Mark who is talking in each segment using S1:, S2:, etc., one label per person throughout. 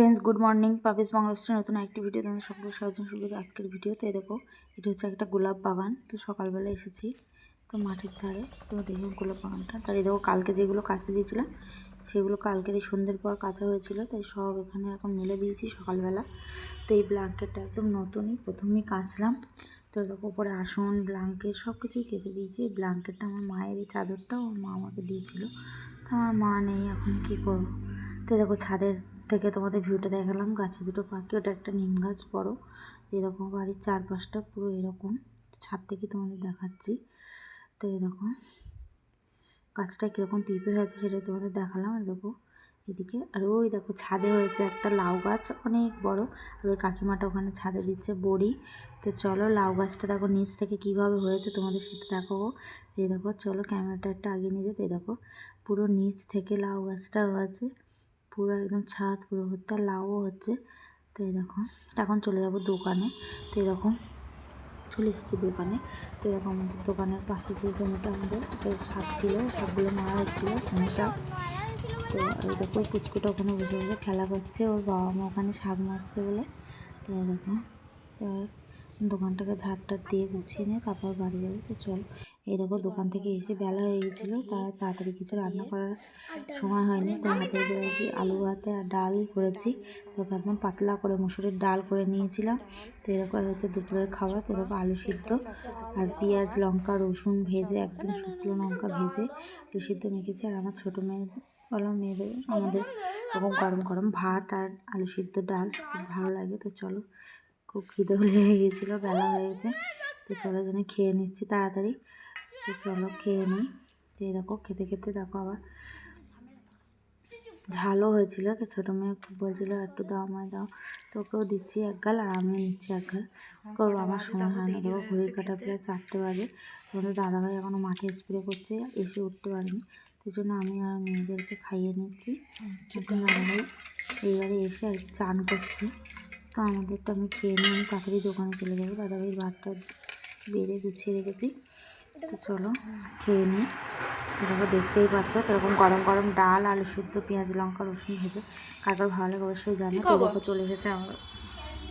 S1: Friends, good morning. Puppies বাংলাদেশের নতুন একটি ভিডিও তোমাদের সকলের সাহায্য শুরু করি আজকের ভিডিওতে এই দেখো, এটা হচ্ছে একটা গোলাপ বাগান। তো সকালবেলা এসেছি, তো মাঠের ধারে, তো দেখো গোলাপ বাগানটা। তার দেখো, কালকে যেগুলো কাছে দিয়েছিলাম, সেগুলো কালকের এই সন্ধ্যের পর কাঁচা হয়েছিল, তাই সব এখানে এখন মেলে দিয়েছি সকালবেলা। তো এই ব্ল্যাঙ্কেটটা একদম নতুনই, প্রথমেই কাচলাম। তো দেখো, উপরে আসন ব্ল্যাঙ্কেট সব কিছুই কেচে দিয়েছি। এই ব্ল্যাঙ্কেটটা আমার মায়ের, এই চাদরটা ওর মা আমাকে দিয়েছিল। তো আমার মা নেই, এখন কী করব? তো দেখো, ছাদের থেকে তোমাদের ভিউটা দেখালাম। গাছে দুটো পাখি, ওটা একটা নিম গাছ বড়ো। এরকম বাড়ির চারপাশটা পুরো এরকম। ছাদ থেকে তোমাদের দেখাচ্ছি। তো এরকম গাছটা কীরকম পিঁপে হয়েছে সেটা তোমাদের দেখালাম। আর দেখো এদিকে, আর ওই দেখো ছাদে হয়েছে একটা লাউ গাছ, অনেক বড়। আর ওই কাকিমাটা ওখানে ছাদে দিচ্ছে বড়ি। তো চলো লাউ গাছটা দেখো নিচ থেকে কীভাবে হয়েছে তোমাদের সেটা দেখাবো। এই দেখো, চলো ক্যামেরাটা একটু আগে নিয়ে যেতে দেখো, পুরো নিচ থেকে লাউ গাছটা হয়েছে। পুরো একদম ছাদ পুরো ভর্তি আর লাউও হচ্ছে। তো দেখো, এখন চলে যাব দোকানে। তো এরকম চলে এসেছি দোকানে। তো এরকম আমাদের দোকানের পাশে যে জমিটা আমাদের শাক ছিল, শাকগুলো মারা হচ্ছিল শাক তো দেখো, পুচকুটা ওখানে বসে বসে খেলা করছে, ওর বাবা মা ওখানে শাক মারছে বলে। তো দেখো তো দোকানটাকে ঝাড়টার দিয়ে গুছিয়ে নিয়ে তারপর বাড়ি যাব। তো চল এই দেখো দোকান থেকে এসে বেলা হয়ে গেছিল, তাই তাড়াতাড়ি কিছু রান্না করার সময় হয়নি তো হাতের কি আলু ভাতে আর ডালই করেছি। তো একদম পাতলা করে মুসুরির ডাল করে নিয়েছিলাম। তো এরকম হচ্ছে দুপুরের খাবার, তো এরকম আলু সিদ্ধ আর পেঁয়াজ, লঙ্কা, রসুন ভেজে, একদম শুকনো লঙ্কা ভেজে আলু সিদ্ধ মেখেছি। আর আমার ছোটো মেয়ে বলো, মেয়েদের আমাদের এরকম গরম গরম ভাত আর আলু সিদ্ধ ডাল খুব ভালো লাগে। তো চলো, খুব খিদে হয়ে গিয়েছিল বেলা হয়ে গেছে। তো চলো যেন খেয়ে নিচ্ছি তাড়াতাড়ি। তো চলো খেয়ে নিই। তো দেখো, খেতে খেতে দেখো আবার ঝালও হয়েছিল। তো ছোটো মেয়ে বলছিলো, একটু দাও আমায় দাও। তো ওকেও দিচ্ছি এক গাল আর আমিও নিচ্ছি এক গাল। করব, আমার সময় হয় না। দেখো, ঘড়ির কাটা প্রায় চারটে বাজে। তোমাদের দাদাভাই এখনও মাঠে স্প্রে করছে, এসে উঠতে পারিনি। সেই জন্য আমি আর মেয়েদেরকে খাইয়ে নিচ্ছি। দাদাভাই এইবারে এসে আর চান করছি। তো আমাদেরটা আমি খেয়ে নিয়ে আমি তাড়াতাড়ি দোকানে চলে যাব। দাদাভাই ভাতটা বেড়ে গুছিয়ে রেখেছি। তো চলো খেয়ে নিই এরকম দেখতেই পাচ্ছ এরকম গরম গরম ডাল আলু সিদ্ধ পেঁয়াজ লঙ্কা রসুন ভেজে কাকার ভালো লাগে অবশ্যই জানে। তো দেখো চলে এসেছে আমার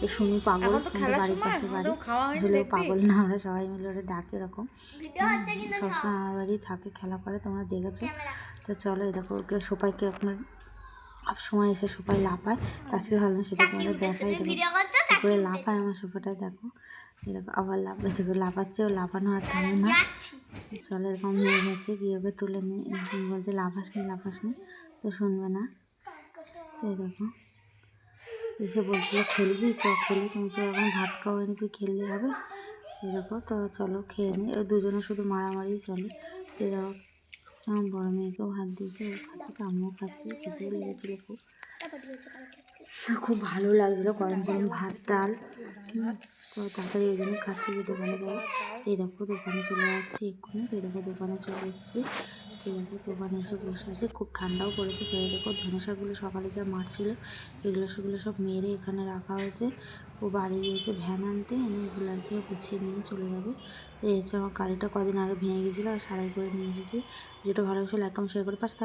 S1: এই শুনি পাগল বাড়ির পাশে বাড়ি। আসলে পাগল না আমরা সবাই মিলে ওরা ডাকে এরকম। সবসময় আমার বাড়ি থাকে খেলা করে তোমরা দেখেছ। তো চলো এই দেখো ওগুলো সবাইকে আপনার সব সময় এসে সবাই লাফায়। আজকে ভাবলাম সেটা তোমাদের দেখাই দেবো। করে লাফায় আমার সোফাটায় দেখো। এরকম আবার লাভ দেখো লাফাচ্ছে ও লাফানো আর থামে না। চল এরকম মেয়ে হচ্ছে গিয়ে ওকে তুলে নিয়ে বলছে লাফাস নি লাফাস নি। তো শুনবে না। তো এরকম। এসে বলছিল খেলবি? চ খেলি। তুমি এখন ভাত খাওয়া এনে তুই খেললে হবে। এরকম তো চলো খেয়ে নিই ওই দুজনে শুধু মারামারি চলে। দেখো আমার বড় মেয়েকেও ভাত দিয়েছে, ও খাচ্ছে তো আমিও খাচ্ছি, খেতেও লেগেছিলো খুব। খুব ভালো লাগছিল, গরম গরম ভাত, ডাল। তো তাড়াতাড়ি ওই জন্য খাচ্ছি যে দোকানে যাব। এই দেখো দোকানে চলে যাচ্ছি এক্ষুনি, তো এই দেখো দোকানে চলে এসেছি। দেখো দোকানে এসে বসে আছে খুব ঠান্ডাও পড়েছে। এই দেখো ধনেশাগুলো সকালে যা মারছিল, এগুলো সেগুলো সব মেরে এখানে রাখা হয়েছে। ও বাড়ি গিয়েছে ভ্যান আনতে, এনে এগুলো আর কি গুছিয়ে নিয়ে চলে যাবে। তো এসে আমার গাড়িটা কদিন আগে ভেঙে গেছিল আর সারাই করে নিয়ে এসেছি। যেটা ভালো লাগছে লাইক শেয়ার করে পাশে